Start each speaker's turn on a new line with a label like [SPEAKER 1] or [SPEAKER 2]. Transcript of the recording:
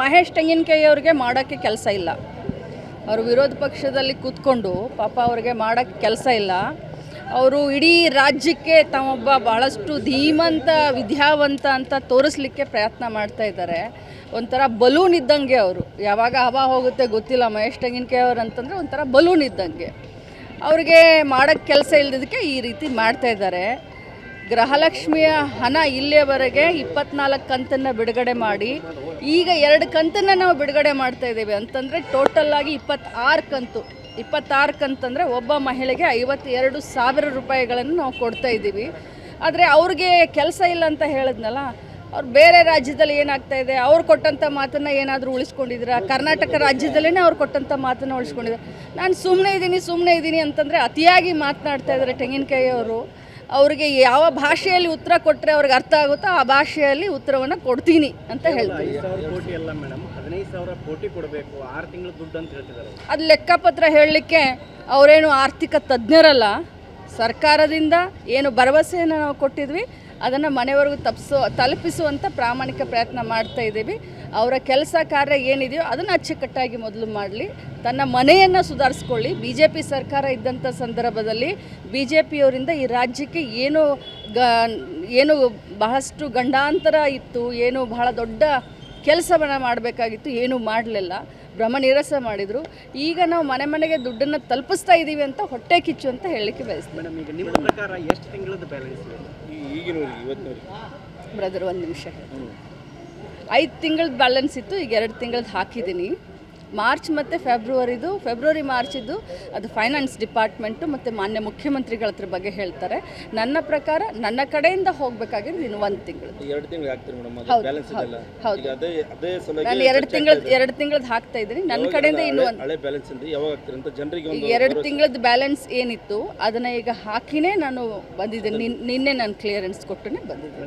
[SPEAKER 1] ಮಹೇಶ್ ತೆಂಗಿನಕಾಯಿ
[SPEAKER 2] ಅವ್ರಿಗೆ ಮಾಡೋಕ್ಕೆ ಕೆಲಸ ಇಲ್ಲ. ಅವರು ವಿರೋಧ ಪಕ್ಷದಲ್ಲಿ ಕೂತ್ಕೊಂಡು ಪಾಪ ಅವ್ರಿಗೆ ಮಾಡೋಕ್ಕೆ ಕೆಲಸ ಇಲ್ಲ. ಅವರು ಇಡೀ ರಾಜ್ಯಕ್ಕೆ ತಮ್ಮೊಬ್ಬ ಬಹಳಷ್ಟು ಧೀಮಂತ, ವಿದ್ಯಾವಂತ ಅಂತ ತೋರಿಸ್ಲಿಕ್ಕೆ ಪ್ರಯತ್ನ ಮಾಡ್ತಾ ಇದ್ದಾರೆ. ಒಂಥರ ಬಲೂನ್ ಇದ್ದಂಗೆ ಅವರು. ಯಾವಾಗ ಹವಾ ಹೋಗುತ್ತೆ ಗೊತ್ತಿಲ್ಲ ಮಹೇಶ್ ತೆಂಗಿನಕಾಯಿ ಅವ್ರು ಅಂತಂದರೆ ಒಂಥರ ಬಲೂನ್ ಇದ್ದಂಗೆ. ಅವ್ರಿಗೆ ಮಾಡೋಕ್ಕೆ ಕೆಲಸ ಇಲ್ಲದಕ್ಕೆ ಈ ರೀತಿ ಮಾಡ್ತಾ ಇದ್ದಾರೆ. ಗೃಹಲಕ್ಷ್ಮಿಯ ಹಣ ಇಲ್ಲಿಯವರೆಗೆ ಇಪ್ಪತ್ನಾಲ್ಕು ಕಂತನ್ನು ಬಿಡುಗಡೆ ಮಾಡಿ, ಈಗ ಎರಡು ಕಂತನ್ನು ನಾವು ಬಿಡುಗಡೆ ಮಾಡ್ತಾ ಇದ್ದೇವೆ. ಅಂತಂದರೆ ಆಗಿ ಇಪ್ಪತ್ತಾರು ಕಂತು, ಇಪ್ಪತ್ತಾರು ಕಂತಂದರೆ ಒಬ್ಬ ಮಹಿಳೆಗೆ ಐವತ್ತೆರಡು ಸಾವಿರ ರೂಪಾಯಿಗಳನ್ನು ನಾವು ಕೊಡ್ತಾ ಇದ್ದೀವಿ. ಆದರೆ ಅವ್ರಿಗೆ ಕೆಲಸ ಇಲ್ಲ ಅಂತ ಹೇಳಿದ್ನಲ್ಲ, ಅವ್ರು ಬೇರೆ ರಾಜ್ಯದಲ್ಲಿ ಏನಾಗ್ತಾ ಇದೆ, ಅವ್ರು ಕೊಟ್ಟಂಥ ಮಾತನ್ನು ಏನಾದರೂ ಉಳಿಸ್ಕೊಂಡಿದ್ದೀರಾ? ಕರ್ನಾಟಕ ರಾಜ್ಯದಲ್ಲೇ ಅವ್ರು ಕೊಟ್ಟಂಥ ಮಾತನ್ನು ಉಳಿಸ್ಕೊಂಡಿದ್ದಾರೆ? ನಾನು ಸುಮ್ಮನೆ ಇದ್ದೀನಿ ಸುಮ್ಮನೆ ಇದ್ದೀನಿ ಅಂತಂದರೆ ಅತಿಯಾಗಿ ಮಾತನಾಡ್ತಾ ಇದ್ದಾರೆ ತೆಂಗಿನಕಾಯಿ ಅವರು ಅವ್ರಿಗೆ ಯಾವ ಭಾಷೆಯಲ್ಲಿ ಉತ್ತರ ಕೊಟ್ಟರೆ ಅವ್ರಿಗೆ ಅರ್ಥ ಆಗುತ್ತೋ ಆ ಭಾಷೆಯಲ್ಲಿ ಉತ್ತರವನ್ನು ಕೊಡ್ತೀನಿ ಅಂತ ಹೇಳ್ತೀನಿ. ಅದು ಲೆಕ್ಕಪತ್ರ ಹೇಳಲಿಕ್ಕೆ ಅವರೇನು ಆರ್ಥಿಕ ತಜ್ಞರಲ್ಲ ಸರ್ಕಾರದಿಂದ ಏನು ಭರವಸೆಯನ್ನು ನಾವು ಕೊಟ್ಟಿದ್ವಿ ಅದನ್ನು ಮನೆವರೆಗೂ ತಪ್ಪಿಸೋ ತಲುಪಿಸುವಂಥ ಪ್ರಾಮಾಣಿಕ ಪ್ರಯತ್ನ ಮಾಡ್ತಾ ಇದ್ದೀವಿ. ಅವರ ಕೆಲಸ ಕಾರ್ಯ ಏನಿದೆಯೋ ಅದನ್ನು ಅಚ್ಚುಕಟ್ಟಾಗಿ ಮೊದಲು ಮಾಡಲಿ. ತನ್ನ ಮನೆಯನ್ನು ಸುಧಾರಿಸ್ಕೊಳ್ಳಿ. ಬಿ ಜೆ ಪಿ ಸರ್ಕಾರ ಇದ್ದಂಥ ಸಂದರ್ಭದಲ್ಲಿ ಬಿ ಜೆ ಪಿಯವರಿಂದ ಈ ರಾಜ್ಯಕ್ಕೆ ಏನು ಗ, ಏನು ಬಹಳಷ್ಟು ಗಂಡಾಂತರ ಇತ್ತು, ಏನು ಬಹಳ ದೊಡ್ಡ ಕೆಲಸವನ್ನು ಮಾಡಬೇಕಾಗಿತ್ತು, ಏನೂ ಮಾಡಲಿಲ್ಲ. ಭ್ರಮ ನಿರಸ ಮಾಡಿದರು. ಈಗ ನಾವು ಮನೆ ಮನೆಗೆ ದುಡ್ಡನ್ನು ತಲುಪಿಸ್ತಾ ಇದ್ದೀವಿ ಅಂತ ಹೊಟ್ಟೆ ಕಿಚ್ಚು ಅಂತ ಹೇಳಲಿಕ್ಕೆ ಬಯಸ್ತೀನಿ. ಬ್ರದರ್ ಒಂದು ನಿಮಿಷ. ಐದು ತಿಂಗಳದ್ದು ಬ್ಯಾಲೆನ್ಸ್ ಇತ್ತು ಈಗ ಎರಡು ತಿಂಗಳದ್ದು ಹಾಕಿದ್ದೀನಿ ಮಾರ್ಚ್ ಮತ್ತು ಫೆಬ್ರವರಿದು ಫೆಬ್ರವರಿ ಮಾರ್ಚಿದ್ದು ಅದು ಫೈನಾನ್ಸ್ ಡಿಪಾರ್ಟ್ಮೆಂಟು ಮತ್ತು ಮಾನ್ಯ ಮುಖ್ಯಮಂತ್ರಿಗಳ ಹತ್ರ ಬಗ್ಗೆ ಹೇಳ್ತಾರೆ. ನನ್ನ ಪ್ರಕಾರ ನನ್ನ ಕಡೆಯಿಂದ ಹೋಗಬೇಕಾಗಿರೋದು ಇನ್ನು ಒಂದು ತಿಂಗಳು.
[SPEAKER 3] ಎರಡು ತಿಂಗಳು
[SPEAKER 2] ಹೌದು,
[SPEAKER 3] ಬ್ಯಾಲೆನ್ಸ್
[SPEAKER 2] ಹೌದು,
[SPEAKER 3] ಇದೆಲ್ಲ ಅದೇ ಅದೇ ಸಲುವಾಗಿ
[SPEAKER 2] ನಾನು ಎರಡು ತಿಂಗಳದ್ದು ಎರಡು ತಿಂಗಳದ್ದು ಹಾಕ್ತಾ ಇದ್ದೀನಿ. ನನ್ನ ಕಡೆಯಿಂದ ಇನ್ನು ಒಂದು
[SPEAKER 3] ಹಳೆ ಬ್ಯಾಲೆನ್ಸ್ ಅಂತ ಯಾವಾಗ ಆಗ್ತೀರಿ ಅಂತ ಜನರಿಗೆ ಒಂದು
[SPEAKER 2] ಎರಡು ತಿಂಗಳದ್ದು ಬ್ಯಾಲೆನ್ಸ್ ಏನಿತ್ತು ಅದನ್ನು ಈಗ ಹಾಕಿನೇ ನಾನು ಬಂದಿದ್ದೀನಿ. ನಿನ್- ನಿನ್ನೆ ನಾನು ಕ್ಲಿಯರೆನ್ಸ್ ಕೊಟ್ಟೇ ಬಂದಿದ್ದೀನಿ.